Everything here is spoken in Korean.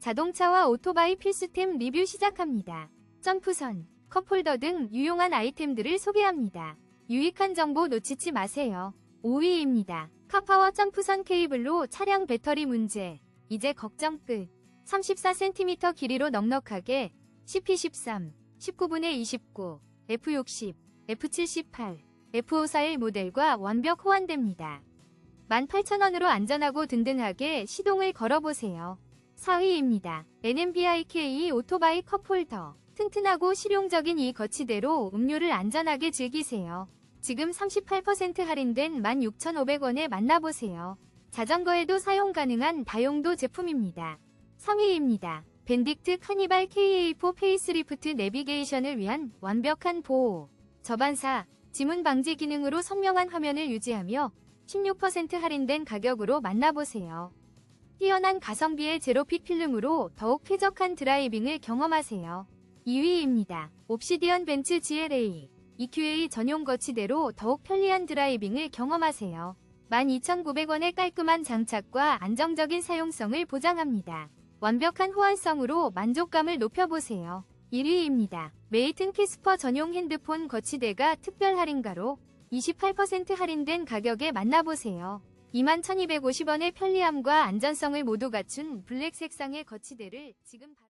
자동차와 오토바이 필수템 리뷰 시작합니다. 점프선, 컵홀더 등 유용한 아이템들을 소개합니다. 유익한 정보 놓치지 마세요. 5위입니다. 카파워 점프선 케이블로 차량 배터리 문제. 이제 걱정 끝. 34cm 길이로 넉넉하게 CP13, 19분의 29, F60, F78, F541 모델과 완벽 호환됩니다. 18,000원으로 안전하고 든든하게 시동을 걸어보세요. 4위입니다. NMBIK 오토바이 컵홀더. 튼튼하고 실용적인 이 거치대로 음료를 안전하게 즐기세요. 지금 38% 할인된 16,500원에 만나보세요. 자전거에도 사용 가능한 다용도 제품입니다. 3위입니다. 벤딕트 카니발 KA4 페이스리프트 내비게이션을 위한 완벽한 보호. 저반사, 지문 방지 기능으로 선명한 화면을 유지하며 16% 할인된 가격으로 만나보세요. 뛰어난 가성비의 제로핏 필름으로 더욱 쾌적한 드라이빙을 경험하세요. 2위입니다. 옵시디언 벤츠 GLA EQA 전용 거치대로 더욱 편리한 드라이빙을 경험하세요. 12,900원의 깔끔한 장착과 안정적인 사용성을 보장합니다. 완벽한 호환성으로 만족감을 높여보세요. 1위입니다. 메이튼 캐스퍼 전용 핸드폰 거치대가 특별 할인가로 28% 할인된 가격에 만나보세요. 21,250원의 편리함과 안전성을 모두 갖춘 블랙 색상의 거치대를 지금 바...